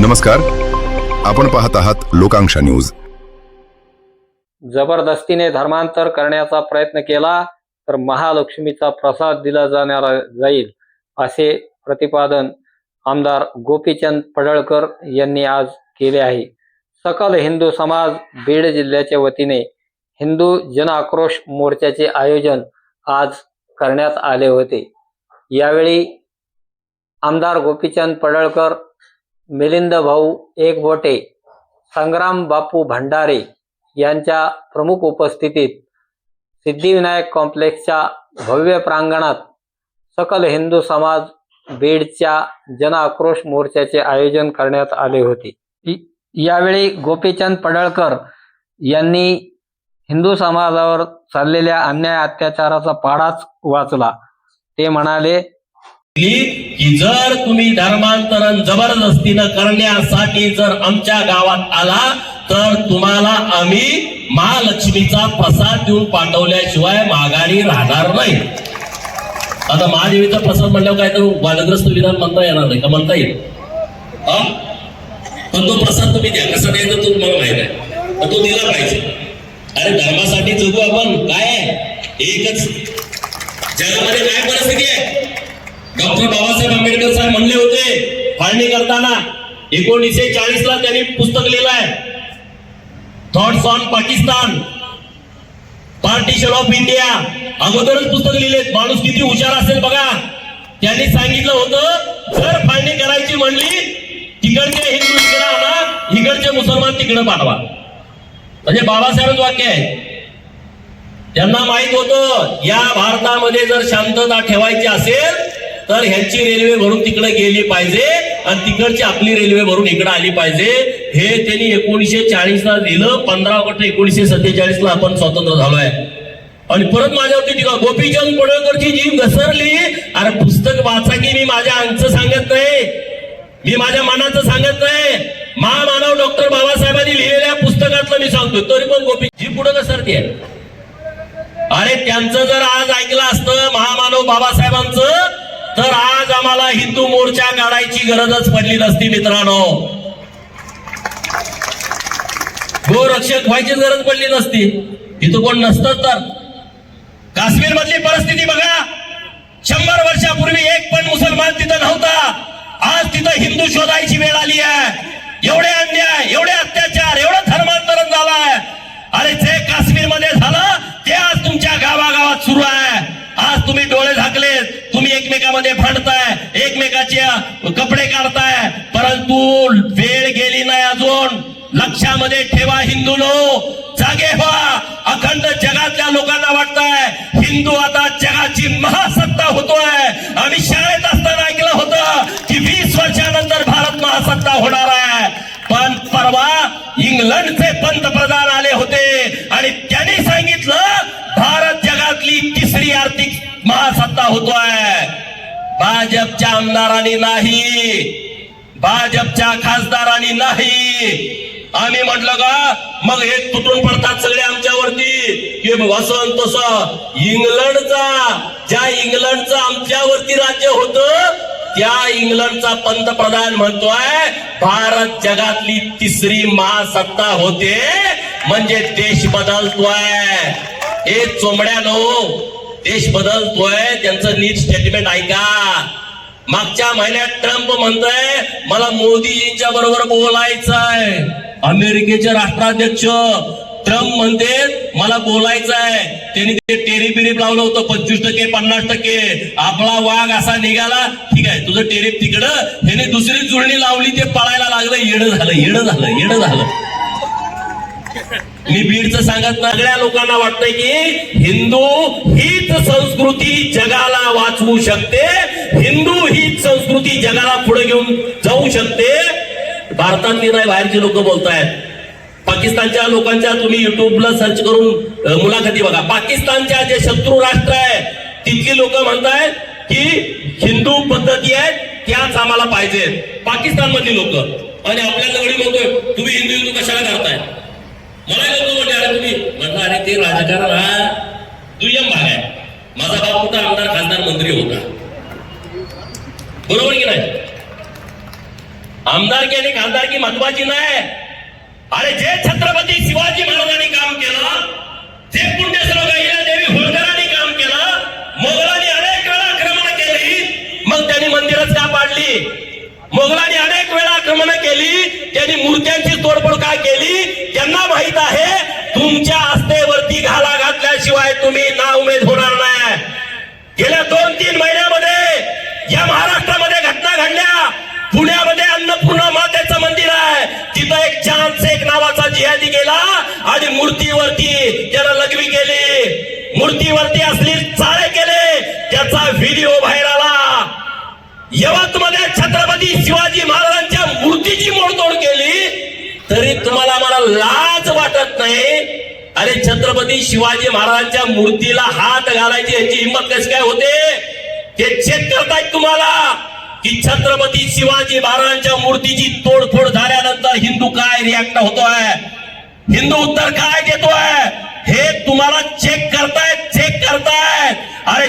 नमस्कार. आपण पाहत आहात लोकांक्षा न्यूज. जबरदस्तीने धर्मांतर करण्याचा प्रयत्न केला तर महालक्ष्मीचा प्रसाद दिला जाणार जाईल असे प्रतिपादन आमदार गोपीचंद पडळकर यांनी आज केले आहे. सकल हिंदू समाज बीड जिल्ह्याच्या वतीने हिंदू जन आक्रोश मोर्चाचे आयोजन आज करण्यात आले होते. यावेळी आमदार गोपीचंद पडळकर मिलिंद भाऊ एकबोटे संग्राम बापू भंडारे यांच्या प्रमुख उपस्थितीत सिद्धिविनायक कॉम्प्लेक्सच्या भव्य प्रांगणात सकल हिंदू समाज बीडच्या जन आक्रोश मोर्चाचे आयोजन करण्यात आले होते. इ- यावेळी गोपीचंद पडळकर यांनी हिंदू समाजावर चाललेल्या अन्याय अत्याचाराचा पाडाच वाचला. ते म्हणाले की जर तुम्ही धर्मांतरण जबरदस्तीनं करण्यासाठी जर आमच्या गावात आला तर तुम्हाला आम्ही महालक्ष्मीचा प्रसाद देऊन पाठवल्याशिवाय माघारी राहणार नाही. आता महादेवीचा प्रसाद म्हणल्यावर काय तर वादग्रस्त विधान म्हणता येणार नाही का? म्हणता येईल. पण तो प्रसाद तुम्ही द्या. कसा द्यायचा तो तुम्हाला माहीत आहे. तो दिला पाहिजे. अरे धर्मासाठी जगू आपण. काय एकच. जगामध्ये काय परिस्थिती आहे? डॉक्टर बाबासाहेब आंबेडकर साहेब म्हणले होते फाळणी करताना एकोणीसशे चाळीस ला त्यांनी पुस्तक लिहिलं आहे. Thoughts on Pakistan partition of India अगोदरच पुस्तक लिहिले माणूस किती हुशार असेल बघा. त्यांनी सांगितलं होतं जर फाळणी करायची म्हणली तिकडचे हिंदू इकडे आणा इकडचे मुसलमान तिकडे पाठवा. म्हणजे बाबासाहेबच वाक्य आहे. त्यांना माहीत होतं या भारतामध्ये जर शांतता ठेवायची असेल तर ह्यांची रेल्वे भरून तिकडे गेली पाहिजे आणि तिकडची आपली रेल्वे भरून इकडे आली पाहिजे. हे त्यांनी एकोणीसशे चाळीस ला लिहिलं पंधरा ऑगस्ट एकोणीसशे सत्तेचाळीस ला आपण स्वतंत्र झालोय. आणि परत माझ्यावरती टीका गोपीचंद पडळकरची जी घसरली. अरे पुस्तक वाचा की मी माझ्या अंगचं सांगत नाही. मी माझ्या मनाचं सांगत नाही. महामानव डॉक्टर बाबासाहेबांनी लिहिलेल्या पुस्तकातलं मी सांगतो तरी पण गोपी जी पुढे घसरते अरे त्यांचं जर आज ऐकलं असतं महामानव बाबासाहेबांचं तर आज आम्हाला हिंदू मोर्चा काढायची गरजच पडली नसती मित्रांनो. गोरक्षक व्हायची गरज पडली नसती. इथं कोण नसतं तर. काश्मीर मधली परिस्थिती बघा. शंभर वर्षापूर्वी एक पण मुसलमान तिथं नव्हता. आज तिथं हिंदू शोधायची वेळ आली आहे. एवढे अन्याय मध्ये भांडताय एकमेकाचे कपडे काढताय परंतु वेळ गेली नाही अजून. लक्षामध्ये ठेवा हिंदूनो जागे व्हा. अखंड जगातल्या लोकांना वाटतंय हिंदू आता जगाची महासत्ता होतोय. आम्ही शाळेत असताना ऐकलं होतं की वीस वर्षानंतर भारत महासत्ता होणार आहे. पण परवा इंग्लंडचे पंतप्रधान आले होते आणि त्यांनी सांगितलं भारत जगातली तिसरी आर्थिक महासत्ता होतोय. भाजपच्या आमदारांनी नाही. भाजपच्या खासदारांनी नाही. आम्ही म्हटलं का मग हे तुटून पडतात सगळे आमच्यावरती. की वसन तसं. इंग्लंडचा ज्या इंग्लंडचं आमच्यावरती राज्य होत त्या इंग्लंडचा पंतप्रधान म्हणतोय भारत जगातली तिसरी महासत्ता होते म्हणजे देश बदलतोय. हे चोमड्यानो देश बदलतोय त्यांचं नीट स्टेटमेंट ऐका. मागच्या महिन्यात ट्रम्प म्हणतोय मला मोदीजींच्या बरोबर बोलायचं आहे अमेरिकेचे राष्ट्राध्यक्ष ट्रम्प म्हणते मला बोलायचं आहे त्यांनी ते टेरिफ बिरीप लावलं होतं पंचवीस टक्के पन्नास टक्के. आपला वाघ असा निघाला ठीक आहे तुझं टेरिफ तिकडं. त्याने दुसरी जुळणी लावली ते पळायला लागलं येडं झालं येडं झालं येडं झालं. मी बीडचं सांगत सगळ्या लोकांना वाटतंय की हिंदू हीच संस्कृती जगाला वाचवू शकते हिंदू हीच संस्कृती जगाला पुढे घेऊन जाऊ शकते. भारतातली नाही बाहेरची लोक बोलतायत. पाकिस्तानच्या लोकांच्या तुम्ही युट्यूबला सर्च करून मुलाखती बघा. पाकिस्तानच्या जे शत्रू राष्ट्र आहे तिथली लोक म्हणतायत की हिंदू पद्धती आहेत त्याच आम्हाला पाहिजेत. पाकिस्तान मधली लोक. आणि आपल्या लगडी म्हणतोय तुम्ही हिंदू हिंदू कशाला करताय मला लोक म्हणले अरे हो, तुम्ही. म्हटलं अरे ते राजकारण हा दुय्यम भाग आहे. माझा बाप होता आमदार खासदार मंत्री होता? बरोबर की नाही? आमदारकी आणि खासदारकी महत्वाची नाही. अरे जे छत्रपती शिवाजी महाराजांनी काम केलं जे पुण्यश्लोक देवी होळकरांनी काम केलं मोगलांनी अनेक वेळा आक्रमण केली मग त्यांनी मंदिरच का पाडली? मोगलांनी केली? त्यांनी मूर्त्यांची तोडफोड का केली? त्यांना माहीत आहे तुमच्या आस्थेवरती घाला घातल्याशिवाय तुम्ही ना उमेद होणार नाही. गेल्या दोन तीन महिन्यामध्ये या महाराष्ट्रामध्ये घटना घडल्या. पुण्यामध्ये अन्नपूर्णा मातेचं मंदिर आहे. तिथं एक चांद शेख नावाचा जिहादी गेला आणि मूर्तीवरती त्याला लघवी केली. मूर्तीवरती असली चाळे केले. त्याचा व्हिडिओ बाहेर आला. यवतमध्ये छत्रपती शिवाजी महाराज तुम्हाला मला लाज वाटत नाही? अरे छत्रपती शिवाजी महाराजांच्या मूर्तीला हात घालायची याची हिंमत कशी काय होते? ते चेक करतायत तुम्हाला की छत्रपती शिवाजी महाराजांच्या मूर्तीची तोडफोड झाल्यानंतर हिंदू काय रिॲक्ट होतोय? हिंदू उत्तर काय देतोय? हे तुम्हाला चेक करतायत चेक करतायत. अरे